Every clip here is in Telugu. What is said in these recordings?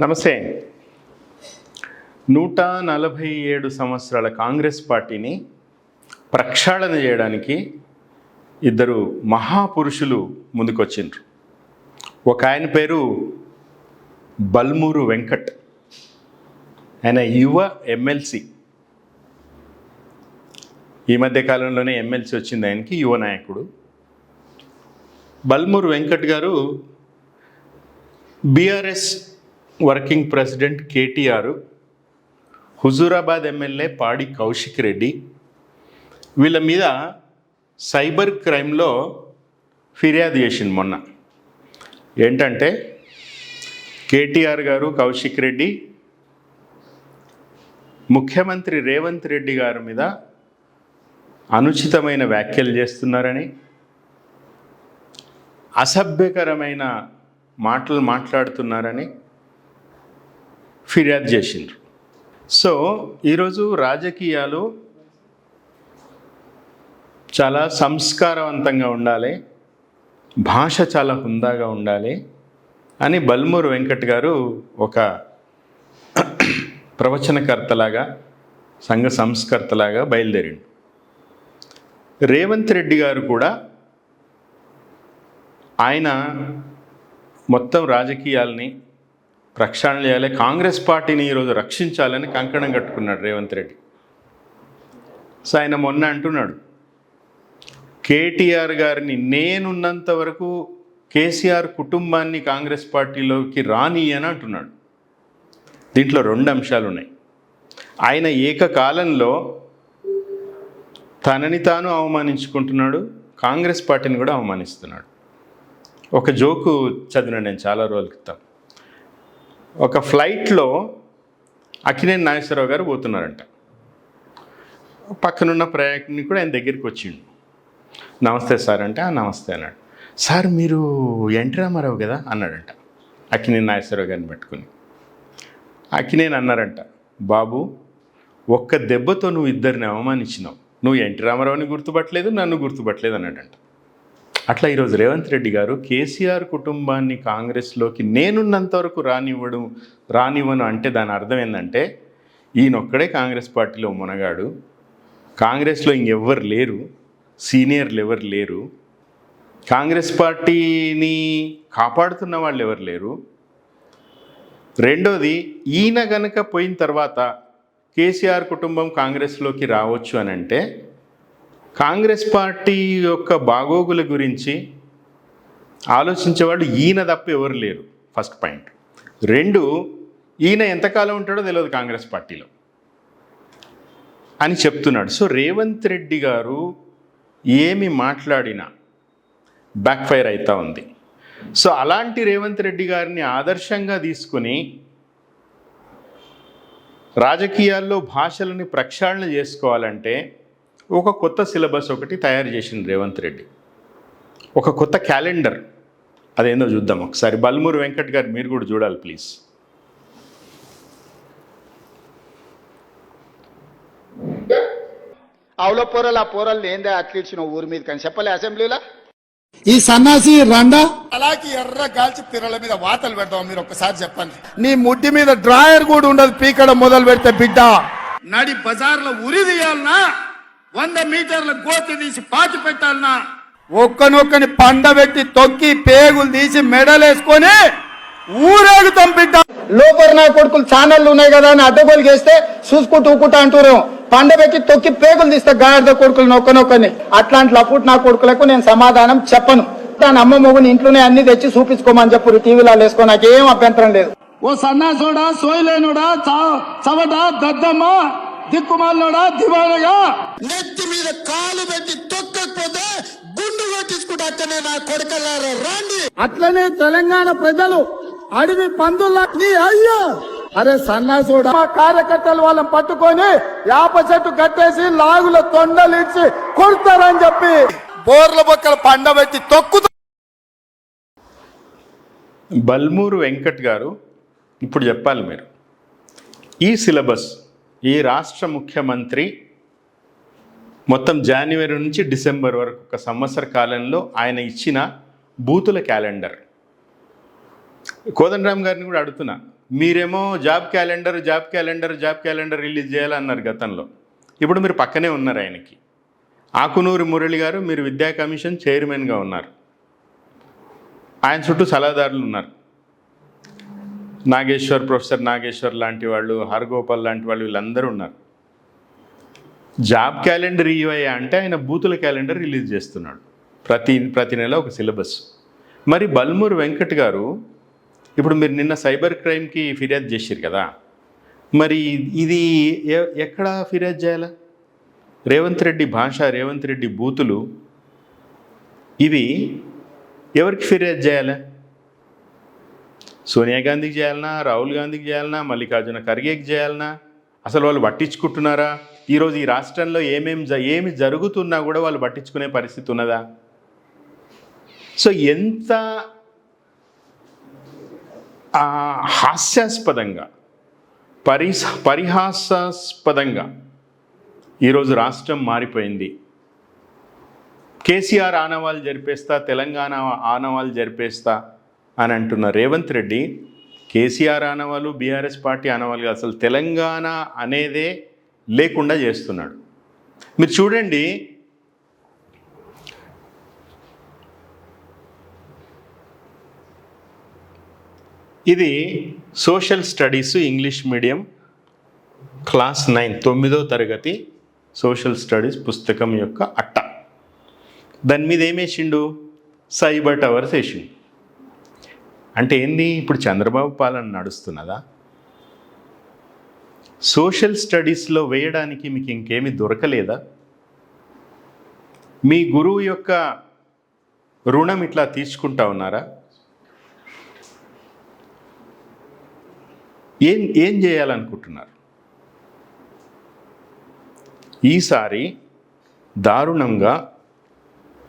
నమస్తే. నూట నలభై ఏడు సంవత్సరాల కాంగ్రెస్ పార్టీని ప్రక్షాళన చేయడానికి ఇద్దరు మహాపురుషులు ముందుకొచ్చిండ్రు. ఒక ఆయన పేరు బల్మూరు వెంకట్. ఆయన యువ ఎమ్మెల్సీ. ఈ మధ్య కాలంలోనే ఎమ్మెల్సీ వచ్చింది ఆయనకి యువ నాయకుడు. బల్మూరు వెంకట్ గారు BRS working president KTR Huzurabad MLA Padi Kaushik Reddy వీళ్ళ మీద సైబర్ క్రైమ్లో ఫిర్యాదు చేసింది మొన్న. ఏంటంటే కేటీఆర్ గారు కౌశిక్ రెడ్డి ముఖ్యమంత్రి రేవంత్ రెడ్డి గారి మీద అనుచితమైన వ్యాఖ్యలు చేస్తున్నారని అసభ్యకరమైన మాటలు మాట్లాడుతున్నారని ఫిర్యాదు చేసిండ్రు. సో ఈరోజు రాజకీయాలు చాలా సంస్కారవంతంగా ఉండాలి. భాష చాలా హుందాగా ఉండాలి అని బల్మూరు వెంకట్ గారు ఒక ప్రవచనకర్తలాగా సంఘ సంస్కర్తలాగా బయలుదేరిండు. రేవంత్ రెడ్డి గారు కూడా ఆయన మొత్తం రాజకీయాల్ని ప్రక్షాళన చేయాలి. కాంగ్రెస్ పార్టీని ఈరోజు రక్షించాలని కంకణం కట్టుకున్నాడు రేవంత్ రెడ్డి. సో ఆయన మొన్న అంటున్నాడు కేటీఆర్ గారిని నేనున్నంత వరకు కేసీఆర్ కుటుంబాన్ని కాంగ్రెస్ పార్టీలోకి రాని అని అంటున్నాడు. దీంట్లో రెండు అంశాలు ఉన్నాయి. ఆయన ఏకకాలంలో తనని తాను అవమానించుకుంటున్నాడు కాంగ్రెస్ పార్టీని కూడా అవమానిస్తున్నాడు. ఒక జోకు చదివిన నేను చాలా రోజుల క్రితం. ఒక ఫ్లైట్లో అక్కినేని నాగేశ్వరరావు గారు పోతున్నారంట. పక్కనున్న ప్రయాణికుని కూడా ఆయన దగ్గరికి వచ్చిండు. నమస్తే సార్ అంటే నమస్తే అన్నాడు. సార్ మీరు ఎన్టీ రామారావు కదా అన్నాడంట అక్కినేని నాగేశ్వరరావు గారిని పెట్టుకుని. అక్కినేని అన్నారంట బాబు ఒక్క దెబ్బతో నువ్వు ఇద్దరిని అవమానించినావు. నువ్వు ఎన్టీ రామారావుని గుర్తుపట్టలేదు నన్ను గుర్తుపట్టలేదు అన్నాడంట. అట్లా ఈరోజు రేవంత్ రెడ్డి గారు కేసీఆర్ కుటుంబాన్ని కాంగ్రెస్లోకి నేనున్నంత వరకు రానివ్వడం రానివ్వను అంటే దాని అర్థం ఏంటంటే ఈయనొక్కడే కాంగ్రెస్ పార్టీలో మునగాడు కాంగ్రెస్లో ఇంకెవ్వరు లేరు సీనియర్లు ఎవరు లేరు కాంగ్రెస్ పార్టీని కాపాడుతున్న వాళ్ళు ఎవరు లేరు. రెండోది ఈయన గనక పోయిన తర్వాత కేసీఆర్ కుటుంబం కాంగ్రెస్లోకి రావచ్చు అని అంటే కాంగ్రెస్ పార్టీ యొక్క బాగోగుల గురించి ఆలోచించేవాళ్ళు ఈయన తప్ప ఎవరు లేరు. ఫస్ట్ పాయింట్ రెండు ఈయన ఎంతకాలం ఉంటాడో తెలియదు కాంగ్రెస్ పార్టీలో అని చెప్తున్నాడు. సో రేవంత్ రెడ్డి గారు ఏమి మాట్లాడినా బ్యాక్ ఫైర్ ఉంది. సో అలాంటి రేవంత్ రెడ్డి గారిని ఆదర్శంగా తీసుకుని రాజకీయాల్లో భాషలని ప్రక్షాళన చేసుకోవాలంటే ఒక కొత్త సిలబస్ ఒకటి తయారు చేసింది రేవంత్ రెడ్డి. ఒక కొత్త క్యాలెండర్. అదేందో చూద్దాం ఒకసారి. బల్మూరు వెంకట్ గారు మీరు కూడా చూడాలి ప్లీజ్. అవులో పోరలు ఆ పోరలు ఏందే అట్లీడ్చిన ఊరి మీద కానీ చెప్పలే అసెంబ్లీలో? ఈ సన్నాసి రండా? అలాగే ఎర్ర గాల్చి పిర్రల మీద వాతలు పెడతాం మీరు ఒక్కసారి చెప్పండి. నీ ముడ్డి మీద డ్రాయర్ కూడా ఉండదు పీకడం మొదలు పెడితే బిడ్డ. నడి బజార్లో ఉరి తీయాలనా? వంద మీటర్ల గోతి తీసి పాతి పెట్టాలనా ఒక్కనొక్కని పండబెట్టి తొక్కి పేగులు తీసి మెడలేసుకొని ఊరేగుతాం బిడ్డ. లోపల నా కొడుకులు ఛానళ్ళు ఉన్నాయి కదా అని అడ్డగోలు చేస్తే చూసుకుంటూ ఊకుంటా అంటారు పండబెట్టి తొక్కి పేగులు తీస్తే గాడిద కొడుకులు నొక్కనొక్కని అట్లాంటి లపుట్ నా కొడుకులకు నేను సమాధానం చెప్పను. దాని అమ్మ మొగుని ఇంట్లోనే అన్ని తెచ్చి చూపించుకోమని చెప్పు టీవీలో వేసుకో నాకేం అభ్యంతరం లేదు. ఓ సన్నాసోడా సోయలేనుడా చవట దద్దమ్మ దిక్కుమాలనోడా? దివానగా నెత్తి మీద కాలు పెట్టి తొక్కకపోతే గుండు కొట్టించుకుంటా నా కొడుకల్లారా రాండి. అట్లనే తెలంగాణ ప్రజలు అడవి పందుల్లా నీ అయ్యో! అరే సన్నాసుడా మా కార్యకర్తలు వాళ్ళని పట్టుకొని యాప చెట్టు కట్టేసి లాగుల తొండలిచ్చి కొడతారని చెప్పి బోర్ల బొక్కలు పండబెట్టి తొక్కు బల్మూరు వెంకట్ గారు ఇప్పుడు చెప్పాలి మీరు. ఈ సిలబస్ ఈ రాష్ట్ర ముఖ్యమంత్రి మొత్తం జనవరి నుంచి డిసెంబర్ వరకు ఒక సంవత్సర కాలంలో ఆయన ఇచ్చిన బూతుల క్యాలెండర్. కోదండరామ్ గారిని కూడా అడుగుతున్నా మీరేమో job calendar job calendar job calendar release చేయాలన్నారు గతంలో. ఇప్పుడు మీరు పక్కనే ఉన్నారు ఆయనకి. ఆకునూరి మురళి గారు మీరు విద్యా కమిషన్ చైర్మన్గా ఉన్నారు. ఆయన చుట్టూ సలహాదారులు ఉన్నారు. నాగేశ్వర్ ప్రొఫెసర్ నాగేశ్వర్ లాంటి వాళ్ళు హరగోపాల్ లాంటి వాళ్ళు వీళ్ళందరూ ఉన్నారు. జాబ్ క్యాలెండర్ ఇవయ్యా అంటే ఆయన బూతుల క్యాలెండర్ రిలీజ్ చేస్తున్నాడు. ప్రతి ప్రతి నెల ఒక సిలబస్. మరి బల్మూరు వెంకట్ గారు ఇప్పుడు మీరు నిన్న సైబర్ క్రైమ్కి ఫిర్యాదు చేశారు కదా. మరి ఇది ఎ- ఎక్కడ ఫిర్యాదు చేయాలా? రేవంత్ రెడ్డి భాష రేవంత్ రెడ్డి బూతులు ఇవి ఎవరికి ఫిర్యాదు చేయాలా? సోనియా గాంధీకి చేయాలనా? రాహుల్ గాంధీకి చేయాలనా? మల్లికార్జున ఖర్గేకి చేయాలనా? అసలు వాళ్ళు పట్టించుకుంటున్నారా? ఈరోజు ఈ రాష్ట్రంలో ఏమేమి జ ఏమి జరుగుతున్నా కూడా వాళ్ళు పట్టించుకునే పరిస్థితి ఉన్నదా? సో ఎంత హాస్యాస్పదంగా పరి పరిహాసాస్పదంగా ఈరోజు రాష్ట్రం మారిపోయింది. కేసీఆర్ ఆనవాళ్ళు జరిపేస్తా తెలంగాణ ఆనవాళ్ళు జరిపేస్తా అని అంటున్న రేవంత్ రెడ్డి కేసీఆర్ ఆనవాళ్ళు బీఆర్ఎస్ పార్టీ ఆనవాళ్ళు అసలు తెలంగాణ అనేదే లేకుండా చేస్తున్నాడు. మీరు చూడండి ఇది social studies English medium class nine తొమ్మిదో తరగతి సోషల్ స్టడీస్ పుస్తకం యొక్క అట్ట. దాని మీద ఏమేసిండు సైబర్ టవర్స్ వేసిండు. అంటే ఏంది? ఇప్పుడు చంద్రబాబు పాలన నడుస్తున్నదా? సోషల్ స్టడీస్లో వేయడానికి మీకు ఇంకేమీ దొరకలేదా? మీ గురువు యొక్క రుణం ఇట్లా తీసుకుంటా ఉన్నారా? ఏం ఏం చేయాలనుకుంటున్నారు? ఈసారి దారుణంగా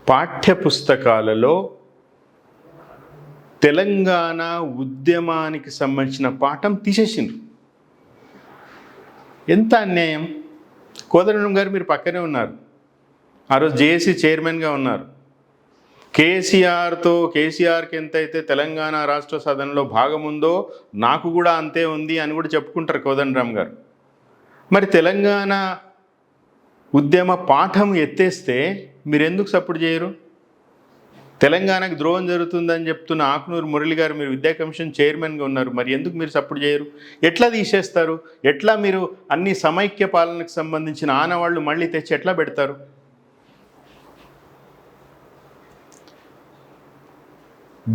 పాఠ్యపుస్తకాలలో తెలంగాణ ఉద్యమానికి సంబంధించిన పాఠం తీసేసిండ్రు. ఎంత అన్యాయం? కోదండం గారు మీరు పక్కనే ఉన్నారు. ఆ రోజు జేఏసీ చైర్మన్గా ఉన్నారు. కేసీఆర్తో కేసీఆర్కి ఎంతైతే తెలంగాణ రాష్ట్ర సదనంలో భాగం ఉందో నాకు కూడా అంతే ఉంది అని కూడా చెప్పుకుంటారు కోదండరామ్ గారు. మరి తెలంగాణ ఉద్యమ పాఠం ఎత్తేస్తే మీరు ఎందుకు సపోర్ట్ చేయరు? తెలంగాణకు ద్రోహం జరుగుతుందని చెప్తున్న ఆకునూరు మురళి గారు మీరు విద్యా కమిషన్ చైర్మన్గా ఉన్నారు. మరి ఎందుకు మీరు సపోర్ట్ చేయరు? ఎట్లా తీసేస్తారు? ఎట్లా మీరు అన్ని సమైక్య పాలనకు సంబంధించిన ఆనవాళ్ళు మళ్ళీ తెచ్చి ఎట్లా పెడతారు?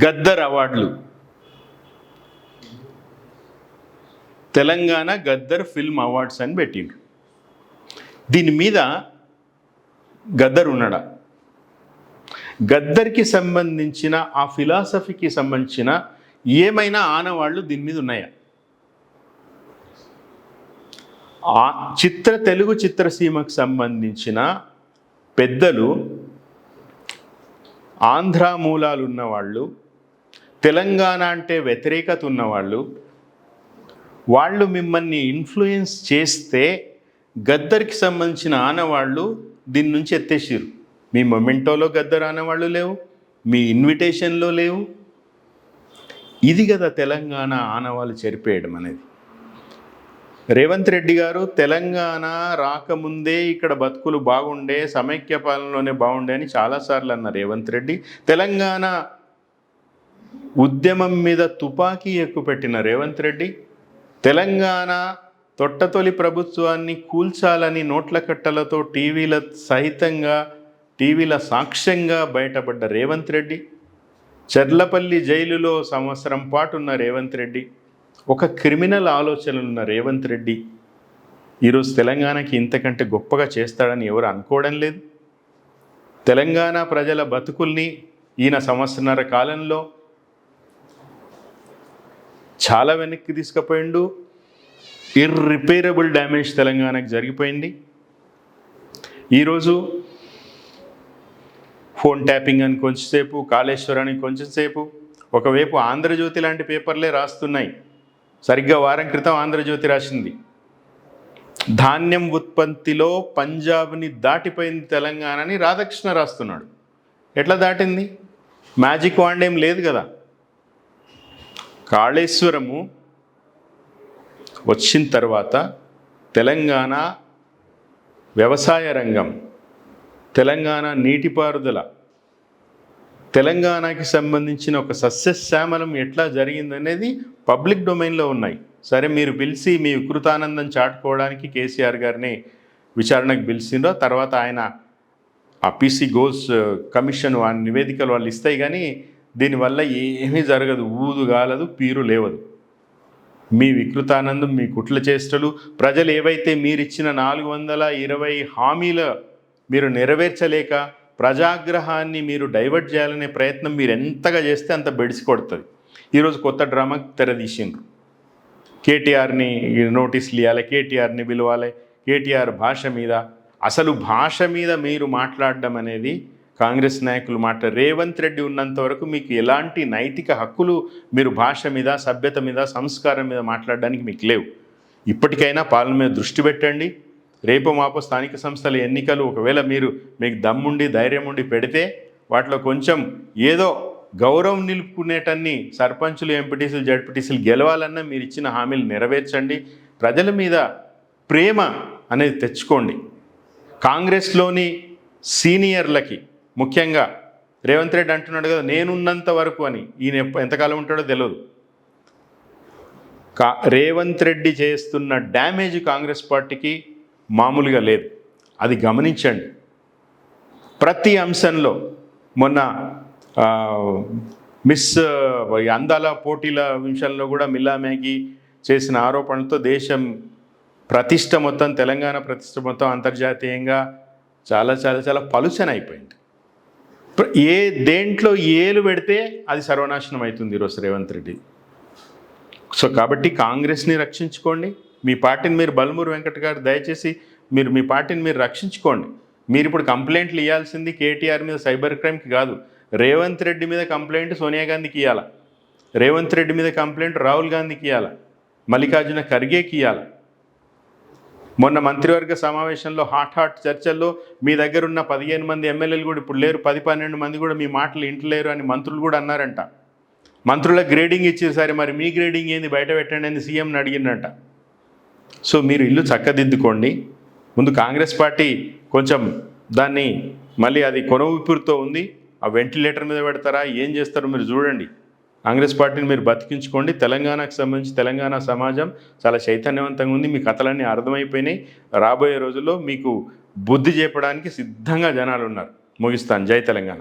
గద్దర్ అవార్డులు. తెలంగాణ గద్దర్ ఫిల్మ్ అవార్డ్స్ అని పెట్టిండ్రు. దీని మీద గద్దర్ ఉన్నాడా? గద్దర్కి సంబంధించిన ఆ ఫిలాసఫీకి సంబంధించిన ఏమైనా ఆనవాళ్ళు దీని మీద ఉన్నాయా? ఆ చిత్ర తెలుగు చిత్రసీమకు సంబంధించిన పెద్దలు ఆంధ్ర మూలాలు ఉన్నవాళ్ళు తెలంగాణ అంటే వ్యతిరేకత ఉన్నవాళ్ళు వాళ్ళు మిమ్మల్ని ఇన్ఫ్లుయెన్స్ చేస్తే గద్దర్కి సంబంధించిన ఆనవాళ్ళు దీని నుంచి ఎత్తేసిరు మీ మొమెంటోలో గద్ద ఆనవాళ్ళు లేవు మీ ఇన్విటేషన్లో లేవు. ఇది కదా తెలంగాణ ఆనవాళ్ళు చెరిపేయడం అనేది. రేవంత్ రెడ్డి గారు తెలంగాణ రాకముందే ఇక్కడ బతుకులు బాగుండే సమైక్య పాలనలోనే బాగుండే అని చాలాసార్లు అన్న రేవంత్ రెడ్డి తెలంగాణ ఉద్యమం మీద తుపాకీ ఎక్కుపెట్టిన రేవంత్ రెడ్డి తెలంగాణ తొట్టతొలి ప్రభుత్వాన్ని కూల్చాలని నోట్ల కట్టలతో టీవీల సహితంగా టీవీల సాక్ష్యంగా బయటపడ్డ రేవంత్ రెడ్డి చెర్లపల్లి జైలులో సంవత్సరం పాటు ఉన్న రేవంత్ రెడ్డి ఒక క్రిమినల్ ఆలోచనలున్న రేవంత్ రెడ్డి ఈరోజు తెలంగాణకి ఇంతకంటే గొప్పగా చేస్తాడని ఎవరు అనుకోవడం లేదు. తెలంగాణ ప్రజల బతుకుల్ని ఈయన సంవత్సరన్నర కాలంలో చాలా వెనక్కి తీసుకుపోయిండు. ఇర్రిపేరబుల్ డ్యామేజ్ తెలంగాణకు జరిగిపోయింది. ఈరోజు ఫోన్ ట్యాపింగ్ అని కొంచెంసేపు కాళేశ్వరాన్ని కొంచెంసేపు. ఒకవైపు ఆంధ్రజ్యోతి లాంటి పేపర్లే రాస్తున్నాయి. సరిగ్గా వారం క్రితం ఆంధ్రజ్యోతి రాసింది. ధాన్యం ఉత్పత్తిలో పంజాబ్ని దాటిపోయింది తెలంగాణని రాధాకృష్ణ రాస్తున్నాడు. ఎట్లా దాటింది? మ్యాజిక్ వాండేం లేదు కదా. కాళేశ్వరము వచ్చిన తర్వాత తెలంగాణ వ్యవసాయ రంగం తెలంగాణ నీటిపారుదల తెలంగాణకి సంబంధించిన ఒక సస్యశ్యామలం ఎట్లా జరిగిందనేది పబ్లిక్ డొమైన్లో ఉన్నాయి. సరే మీరు పిలిచి మీ వికృతానందం చాటుకోవడానికి కేసీఆర్ గారిని విచారణకు పిలిచిండ్రో తర్వాత ఆయన ఆ పీసీ గోస్ కమిషన్ ఆ నివేదికలు వాళ్ళు ఇస్తాయి కానీ దీనివల్ల ఏమీ జరగదు ఊదు గాలదు పీరు లేవదు. మీ వికృతానందం మీ కుట్ల చేష్టలు ప్రజలు ఏవైతే మీరు ఇచ్చిన నాలుగు వందల ఇరవై హామీల మీరు నెరవేర్చలేక ప్రజాగ్రహాన్ని మీరు డైవర్ట్ చేయాలనే ప్రయత్నం మీరు ఎంతగా చేస్తే అంత బెడిసి కొడుతుంది. ఈరోజు కొత్త డ్రామా తెరదీసిండ్రు కేటీఆర్ని నోటీసులు ఇవ్వాలి కేటీఆర్ని పిలవాలి కేటీఆర్ భాష మీద అసలు భాష మీద మీరు మాట్లాడడం అనేది కాంగ్రెస్ నాయకులు మాట రేవంత్ రెడ్డి ఉన్నంత వరకు మీకు ఎలాంటి నైతిక హక్కులు మీరు భాష మీద సభ్యత మీద సంస్కారం మీద మాట్లాడడానికి మీకు లేవు. ఇప్పటికైనా పాలన మీద దృష్టి పెట్టండి. రేపు మాపు స్థానిక సంస్థల ఎన్నికలు ఒకవేళ మీరు మీకు దమ్ముండి ధైర్యం ఉండి పెడితే వాటిలో కొంచెం ఏదో గౌరవం నిలుపుకునేటన్ని సర్పంచులు ఎంపీటీసీలు జడ్పీటీసీలు గెలవాలన్నా మీరు ఇచ్చిన హామీలు నెరవేర్చండి. ప్రజల మీద ప్రేమ అనేది తెచ్చుకోండి. కాంగ్రెస్లోని సీనియర్లకి ముఖ్యంగా రేవంత్ రెడ్డి అంటున్నాడు కదా నేనున్నంత వరకు అని. ఈయన ఎంతకాలం ఉంటాడో తెలియదు కా రేవంత్ రెడ్డి చేస్తున్న డ్యామేజ్ కాంగ్రెస్ పార్టీకి మామూలుగా లేదు. అది గమనించండి. ప్రతి అంశంలో మొన్న మిస్ అందాల పోటీల విషయంలో కూడా మిల్లా మ్యాగీ చేసిన ఆరోపణలతో దేశం ప్రతిష్ట మొత్తం తెలంగాణ ప్రతిష్ట మొత్తం అంతర్జాతీయంగా చాలా చాలా చాలా పలుచన అయిపోయింది. ఏ దేంట్లో ఏలు పెడితే అది సర్వనాశనం అవుతుంది ఈరోజు రేవంత్ రెడ్డి. సో కాబట్టి కాంగ్రెస్ని రక్షించుకోండి. మీ పార్టీని మీరు బలమూరు వెంకట్ గారు దయచేసి మీరు మీ పార్టీని మీరు రక్షించుకోండి. మీరు ఇప్పుడు కంప్లైంట్లు ఇవ్వాల్సింది కేటీఆర్ మీద సైబర్ క్రైమ్కి కాదు. రేవంత్ రెడ్డి మీద కంప్లైంట్ సోనియా గాంధీకి ఇవ్వాలా రేవంత్ రెడ్డి మీద కంప్లైంట్ రాహుల్ గాంధీకి ఇవ్వాలా మల్లికార్జున ఖర్గేకి ఇవ్వాలా మొన్న మంత్రివర్గ సమావేశంలో హాట్ హాట్ చర్చల్లో మీ దగ్గర ఉన్న పదిహేను మంది ఎమ్మెల్యేలు కూడా ఇప్పుడు లేరు. పది పన్నెండు మంది కూడా మీ మాటలు ఇంటలేరు అని మంత్రులు కూడా అన్నారంట. మంత్రుల గ్రేడింగ్ ఇచ్చేసరి. మరి మీ గ్రేడింగ్ ఏంది? బయట పెట్టండి అని సీఎంని అడిగిందంట. సో మీరు ఇల్లు చక్కదిద్దుకోండి. ముందు కాంగ్రెస్ పార్టీ కొంచెం దాన్ని మళ్ళీ అది కొనవుపిరితో ఉంది. ఆ వెంటిలేటర్ మీద పెడతారా? ఏం చేస్తారో మీరు చూడండి. కాంగ్రెస్ పార్టీని మీరు బతికించుకోండి. తెలంగాణకు సంబంధించి తెలంగాణ సమాజం చాలా చైతన్యవంతంగా ఉంది. మీ కథలన్నీ అర్థమైపోయినాయి. రాబోయే రోజుల్లో మీకు బుద్ధి చేపడానికి సిద్ధంగా జనాలు ఉన్నారు ముగిస్తాను. జై తెలంగాణ.